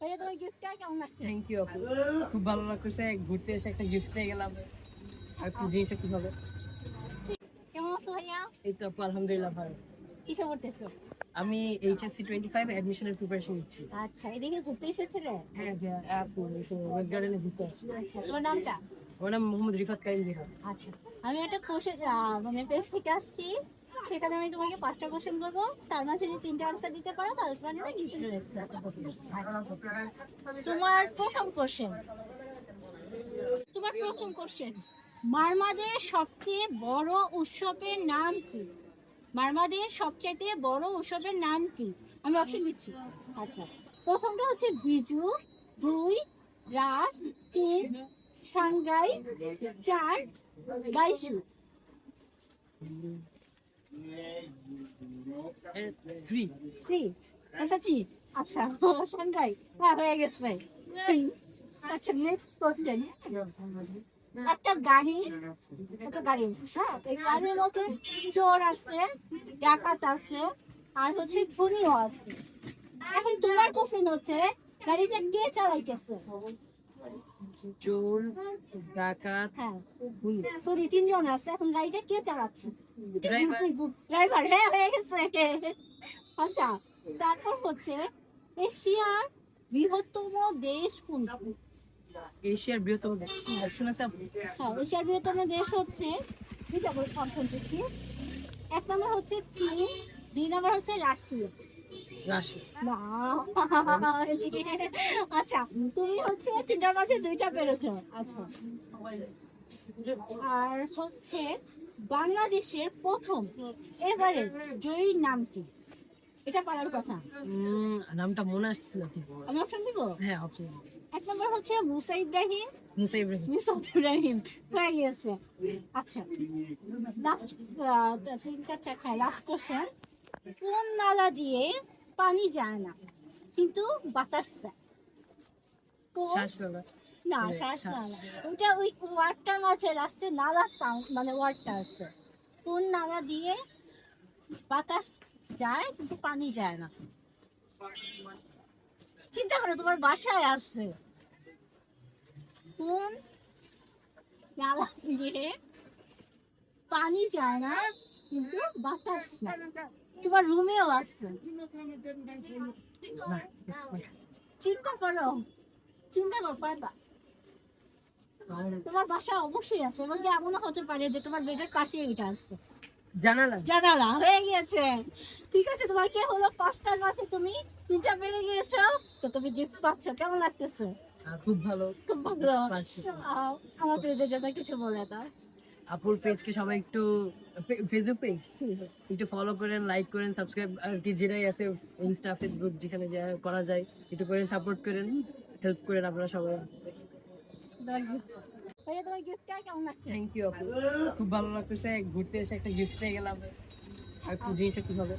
ভাইয়া তোমার গিফটটা কেমন লাগছে? থ্যাংক ইউ আপু। খুব ভালো লাগতেছে ঘুরতে এসে একটা গিফট পেয়ে গেলাম। আর একটু জিনিসটা খুব ভালো কেমন আছো ভাইয়া? এই তো আপু আলহামদুলিল্লাহ ভালো। কিসে করতেছো আমি এইচএসসি টোয়েন্টি ফাইভ অ্যাডমিশনের প্রিপারেশন নিচ্ছি। আচ্ছা এদিকে ঘুরতে এসেছিলে? হ্যাঁ হ্যাঁ আপু তো রোজ গার্ডেনে ঘুরতে আচ্ছা তোমার নামটা? ওর নাম মোহাম্মদ রিফাত কারিম আচ্ছা আমি একটা কোশ্চেন মানে পেজ থেকে আসছি। সেখানে আমি তোমাকে পাঁচটা কোশ্চেন করব। তার মাঝে যদি তিনটা আনসার দিতে পারো, তাহলে তোমার জন্য গিফট রয়েছে তোমার প্রথম কোশ্চেন তোমার প্রথম কোশ্চেন মারমাদের সবচেয়ে বড় উৎসবের নাম কি? মারমাদের সবচাইতে বড় উৎসবের নাম কি? আমি অপশন দিচ্ছি। আচ্ছা। প্রথমটা হচ্ছে বিজু, দুই রাস তিন সাংগাই চার, বাইশু। আচ্ছা আচ্ছা আচ্ছা একটা গাড়ি, একটা হ্যাঁ? গাড়ির চোর আছে, ডাকাত আছে, আর হচ্ছে খুনিও আছে। এখন তোমার কোশ্চেন হচ্ছে, গাড়িটা কে চালাইতেছে? চোর ডাকাত হ্যাঁ তিনজন আছে এখন গাড়িটা কে চালাচ্ছে ড্রাইভার হ্যাঁ হয়ে গেছে আচ্ছা তারপর হচ্ছে এশিয়ার বৃহত্তম দেশ কোনটি? এশিয়ার বৃহত্তম অপশন আছে আপু হ্যাঁ এশিয়ার বৃহত্তম দেশ হচ্ছে দুইটা বই এক নম্বর হচ্ছে চীন দুই নম্বর হচ্ছে রাশিয়া। আচ্ছা তুমি হচ্ছে তিনটার মাঝে দুইটা পেরেছ। আচ্ছা। আর হচ্ছে বাংলাদেশের প্রথম এভারেস্ট জয়ীর নাম কি? এটা পারার কথা। নামটা মনে আসছে আমি অপশন দিব? হ্যাঁ অপশন এক নম্বর হচ্ছে মুসা ইব্রাহিম। মুসা ইব্রাহিম। মুসা ইব্রাহিম। হয়ে গিয়েছে। আচ্ছা। লাস্ট তিনটা চারটা লাস্ট কোশ্চেন কোন নালা দিয়ে পানি যায় না। কিন্তু বাতাস যায়। না মানে শ্বাস। ওটা ওই ওয়ার্ডটার মাঝে লাস্টে সাউন্ড মানে ওয়ার্ডটা আছে। কোন নালা দিয়ে বাতাস যায় কিন্তু পানি যায় না। চিন্তা করো তোমার বাসায় আছে। কোন নালা দিয়ে পানি যায় না কিন্তু বাতাস যায়। তোমার রুমেও আছে। চিন্তা করো চিন্তা করো পারবা। তোমার বাসা অবশ্যই আছে এবং এমনও হতে পারে যে তোমার বেডের পাশে এটা আছে। জানালা। জানালা হয়ে গিয়েছে। ঠিক আছে তোমার কে হলো পাঁচটার মাঠে তুমি তিনটা বেড়ে গিয়েছো? তো তুমি গিফট পাচ্ছ কেমন লাগতেছে? খুব ভালো। খুব ভালো। পেজের জন্য কিছু বলে দাও। আপুর পেজকে সবাই একটু ফেসবুক পেজ একটু ফলো করেন লাইক করেন সাবস্ক্রাইব আর কি যেটাই আছে ইনস্টা ফেসবুক যেখানে যা করা যায়, একটু করেন সাপোর্ট করেন হেল্প করেন আপনারা সবাই। থ্যাংক ইউ আপু। খুব ভালো লাগতেছে, ঘুরতে এসে একটা গিফট পেয়ে গেলাম। আর জিনিসটা কীভাবে